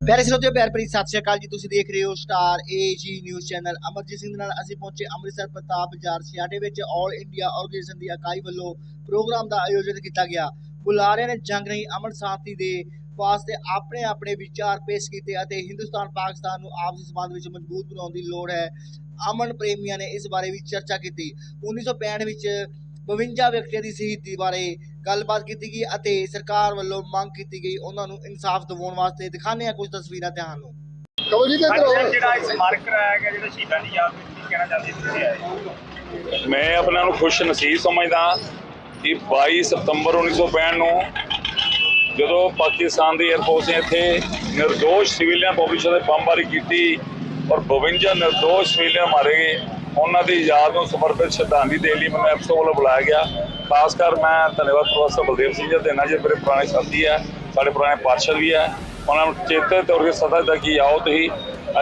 ਪਿਆਰੇ ਸਰੋਤਿਓ, ਪਿਆਰ ਭਰੀ ਸਤਿ ਸ਼੍ਰੀ ਅਕਾਲ ਜੀ। ਤੁਸੀਂ ਦੇਖ ਰਹੇ ਹੋ Star AG news channel. Amarjeet Singh ਦੇ ਨਾਲ ਅਸੀਂ ਪਹੁੰਚੇ ਅੰਮ੍ਰਿਤਸਰ ਪ੍ਰਤਾਪ ਬਾਜ਼ਾਰ ਸਿਆਟੇ ਵਿੱਚ। ਆਲ ਇੰਡੀਆ ਆਰਗੇਨਾਈਜੇਸ਼ਨ ਦੀ ਇਕਾਈ ਵੱਲੋਂ ਪ੍ਰੋਗਰਾਮ ਦਾ ਆਯੋਜਨ ਕੀਤਾ ਗਿਆ। ਬੁਲਾਰਿਆਂ ਨੇ ਜੰਗ ਨਹੀਂ, ਅਮਨ ਸ਼ਾਂਤੀ ਦੇ ਵਾਸਤੇ ਆਪਣੇ ਆਪਣੇ ਵਿਚਾਰ ਪੇਸ਼ ਕੀਤੇ ਅਤੇ ਹਿੰਦੁਸਤਾਨ, ਪਾਕਿਸਤਾਨ ਨੂੰ ਆਪਸੀ ਸੰਬੰਧ ਵਿੱਚ ਮਜ਼ਬੂਤ ਬਣਾਉਣ ਦੀ ਲੋੜ ਹੈ। ਅਮਨ ਪ੍ਰੇਮੀਆਂ ਨੇ ਇਸ ਬਾਰੇ ਵੀ ਚਰਚਾ ਕੀਤੀ। 1965 ਵਿੱਚ 52 ਵਿਅਕਤੀਆਂ ਦੀ ਸ਼ਹੀਦੀ ਬਾਰੇ ਗੱਲਬਾਤ ਕੀਤੀ ਗਈ ਅਤੇ ਸਰਕਾਰ ਵੱਲੋਂ ਮੰਗ ਕੀਤੀ ਗਈ। ਉਹਨਾਂ ਨੂੰ ਇਨਸਾਫ ਦਿਵਾਉਣ ਵਾਸਤੇ ਦਿਖਾਣੇ ਆ ਕੁਝ ਤਸਵੀਰਾਂ ਅੱਜ ਆਓ। ਜਿਹੜਾ ਇਸ ਮਾਰਕ ਕਰਾਇਆ ਗਿਆ ਜਿਹੜਾ ਸ਼ਹੀਦਾਂ ਦੀ ਯਾਦ ਵਿੱਚ ਕੀ ਕਹਿਣਾ ਚਾਹੁੰਦੇ ਤੁਸੀਂ? ਆਏ ਮੈਂ ਆਪਣਾ ਨੂੰ ਖੁਸ਼ ਨਸੀਬ ਸਮਝਦਾ ਕਿ 22 ਸਤੰਬਰ 1965 ਨੂੰ ਜਦੋਂ ਪਾਕਿਸਤਾਨ ਦੀ 에ਅਰਫੋਰਸ ਨੇ ਇੱਥੇ ਨਿਰਦੋਸ਼ ਸਿਵਲੀਅਨ ਪਬਲਿਸ਼ਰ ਦੇ ਬੰਬਾਰੀ ਕੀਤੀ ਔਰ 52 ਨਿਰਦੋਸ਼ ਸਿਵਲੀਅਨ ਮਾਰੇ ਗਏ ਉਹਨਾਂ ਦੀ ਯਾਦ ਨੂੰ ਸਮਰਪਿਤ ਸ਼ਰਧਾਂਜਲੀ ਦੇਣ ਲਈ ਮੈਨੂੰ ਐਪਸੋ ਵੱਲੋਂ ਬੁਲਾਇਆ ਗਿਆ। ਖਾਸ ਕਰ ਮੈਂ ਧੰਨਵਾਦ ਪ੍ਰੋਫੈਸਰ ਬਲਦੇਵ ਸਿੰਘ ਜੀ ਦੇਣਾ ਜੀ ਮੇਰੇ ਪੁਰਾਣੇ ਸਾਥੀ ਹੈ ਸਾਡੇ ਪੁਰਾਣੇ ਪਾਰਸ਼ਦ ਵੀ ਹੈ ਉਹਨਾਂ ਨੂੰ ਚੇਤੇ ਤੌਰ ਤੇ ਸਦਾ ਤੱਕ ਕਿ ਆਓ ਤੁਸੀਂ,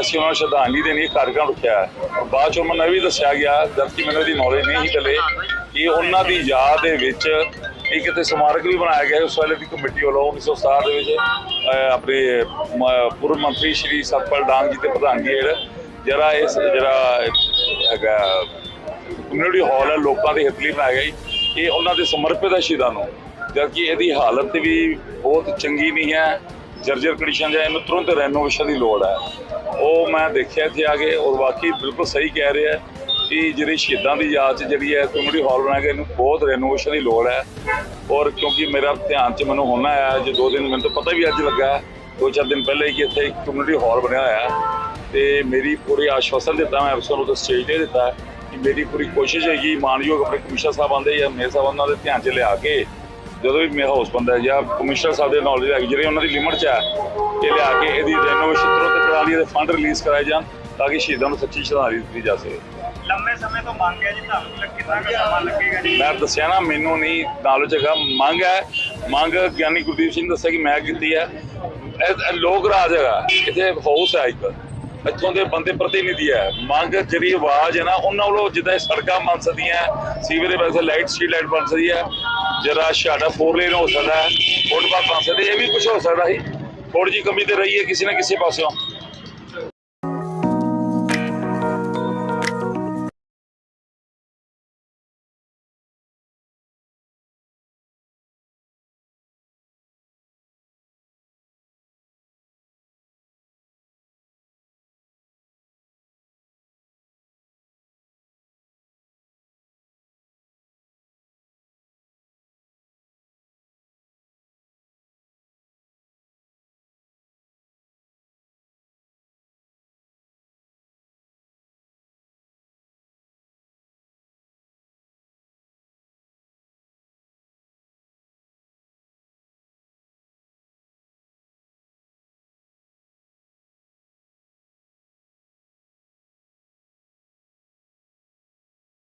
ਅਸੀਂ ਉਹਨਾਂ ਨੂੰ ਸ਼ਰਧਾਂਜਲੀ ਦੇਣੀ ਇਹ ਕਾਰਜਕ੍ਰਮ ਰੱਖਿਆ ਹੈ। ਬਾਅਦ ਚੋਂ ਮੈਨੂੰ ਇਹ ਵੀ ਦੱਸਿਆ ਗਿਆ ਜਦਕਿ ਮੈਨੂੰ ਇਹਦੀ ਨੌਲੇਜ ਨਹੀਂ ਸੀ ਪਹਿਲੇ ਕਿ ਉਹਨਾਂ ਦੀ ਯਾਦ ਦੇ ਵਿੱਚ ਇੱਕ ਕਿਤੇ ਸਮਾਰਕ ਵੀ ਬਣਾਇਆ ਗਿਆ ਉਸ ਵੇਲੇ ਦੀ ਕਮੇਟੀ ਵੱਲੋਂ 1967 ਦੇ ਵਿੱਚ ਆਪਣੇ ਮ- ਪੂਰਵ ਮੰਤਰੀ ਸ਼੍ਰੀ ਸਤਪਾਲ ਡਾਂਗ ਜੀ ਦੇ ਪ੍ਰਧਾਨਗੀ ਹੇਠ ਜਿਹੜਾ ਇਸ, ਜਿਹੜਾ ਕਮਿਊਨਿਟੀ ਹਾਲ ਹੈ, ਲੋਕਾਂ ਦੇ ਹਿੱਤ ਲਈ ਬਣਾਇਆ ਗਿਆ ਇਹ ਉਹਨਾਂ ਦੇ ਸਮਰਪਿਤ ਹੈ ਸ਼ਹੀਦਾਂ ਨੂੰ। ਜਦ ਇਹਦੀ ਹਾਲਤ ਵੀ ਬਹੁਤ ਚੰਗੀ ਨਹੀਂ ਹੈ। ਜਰਜਰ ਕੰਡੀਸ਼ਨ ਹੈ ਇਹਨੂੰ ਤੁਰੰਤ ਰੈਨੋਵੇਸ਼ਨ ਦੀ ਲੋੜ ਹੈ। ਉਹ ਮੈਂ ਦੇਖਿਆ ਇੱਥੇ ਆ ਕੇ ਔਰ ਵਾਕਈ ਬਿਲਕੁਲ ਸਹੀ ਕਹਿ ਰਿਹਾ ਕਿ ਜਿਹੜੀ ਸ਼ਹੀਦਾਂ ਦੀ ਯਾਦ 'ਚ ਜਿਹੜੀ ਹੈ ਕਮਿਊਨਿਟੀ ਹਾਲ ਬਣਾ ਕੇ ਇਹਨੂੰ ਬਹੁਤ ਰੈਨੋਵੇਸ਼ਨ ਦੀ ਲੋੜ ਹੈ। ਔਰ ਕਿਉਂਕਿ ਮੇਰਾ ਧਿਆਨ 'ਚ ਮੈਨੂੰ ਹੁਣ ਆਇਆ, ਜੇ ਦੋ ਦਿਨ ਮੈਨੂੰ ਤਾਂ ਪਤਾ ਵੀ ਅੱਜ ਲੱਗਾ ਦੋ ਚਾਰ ਦਿਨ ਪਹਿਲੇ ਕਿ ਇੱਥੇ ਇੱਕ ਕਮਿਊਨਿਟੀ ਹਾਲ ਬਣਿਆ ਹੋਇਆ ਤੇ ਮੇਰੀ ਪੂਰੀ ਆਸ਼ਵਾਸਨ ਦਿੱਤਾ ਮੈਂ ਅਫਸਰ ਨੂੰ ਤਾਂ ਸਟੇਜ ਤੇ ਦਿੱਤਾ ਹੈ ਕਿ ਮੇਰੀ ਪੂਰੀ ਕੋਸ਼ਿਸ਼ ਹੈਗੀ ਮਾਨਯੋਗ ਆਪਣੇ ਕਮਿਸ਼ਨਰ ਸਾਹਿਬ ਆਂਦੇ ਜਾਂ ਮੇਰੇ ਸਾਹਿਬ ਉਹਨਾਂ ਦੇ ਧਿਆਨ 'ਚ ਲਿਆ ਕੇ ਜਦੋਂ ਵੀ ਮੇਰਾ ਹਾਊਸ ਬੰਦਾ ਹੈ ਜਾਂ ਕਮਿਸ਼ਨਰ ਸਾਹਿਬ ਦੇ ਨੌਲੇਜ ਹੈਗੀ ਜਿਹੜੇ ਉਹਨਾਂ ਦੀ ਲਿਮਟ 'ਚ ਹੈ ਇਹ ਲਿਆ ਕੇ ਇਹਦੀ ਰੈਨੋਵੇਸ਼ਨ ਤੁਰੰਤ ਕਰਾ ਲਈ ਇਹਦੇ ਫੰਡ ਰਿਲੀਜ਼ ਕਰਾਏ ਜਾਣ ਤਾਂ ਕਿ ਸ਼ਹੀਦਾਂ ਨੂੰ ਸੱਚੀ ਸ਼ਰਧਾਂਜਲੀ ਦਿੱਤੀ ਜਾ ਸਕੇ। ਲੰਮੇ ਸਮੇਂ ਤੋਂ ਮੰਗ ਹੈ ਜੀ ਤੁਹਾਨੂੰ ਕਿੰਨਾ ਕੁ ਸਮਾਂ ਲੱਗੇਗਾ ਜੀ? ਮੈਂ ਦੱਸਿਆ ਨਾ ਮੈਨੂੰ ਨਹੀਂ ਨੌਲੇਜ ਹੈਗਾ ਮੰਗ ਹੈ। ਮੰਗ ਗਿਆਨੀ ਗੁਰਦੀਪ ਸਿੰਘ ਦੱਸਿਆ ਕਿ ਮੈਂ ਕੀਤੀ ਹੈ। ਇਹ ਲੋਕ ਰਾਜ ਹੈਗਾ ਇੱਥੇ ਹਾਊਸ ਹੈ ਇੱਕ। ਇੱਥੋਂ ਦੇ ਬੰਦੇ ਪ੍ਰਤੀਨਿਧੀ ਹੈ। ਮੰਗ ਜਿਹੜੀ ਆਵਾਜ਼ ਹੈ ਨਾ, ਉਹਨਾਂ ਵੱਲੋਂ ਜਿੱਦਾਂ ਸੜਕਾਂ ਬਣ ਸਕਦੀਆਂ ਸੀਵਰੇਜ ਬਣ ਲਾਈਟ ਸਟਰੀਟ ਲਾਈਟ ਬਣ ਸਕਦੀ ਹੈ, ਜਿਹੜਾ ਸਾਡਾ ਫੋਰ ਲੇਨ ਹੋ ਸਕਦਾ ਹੈ, ਫੁੱਟਪਾਥ ਬਣ ਸਕਦਾ ਇਹ ਵੀ ਕੁਝ ਹੋ ਸਕਦਾ ਸੀ। ਥੋੜੀ ਜੀ ਕਮੀ ਤੇ ਰਹੀ ਹੈ ਕਿਸੇ ਨਾ ਕਿਸੇ ਪਾਸਿਓਂ।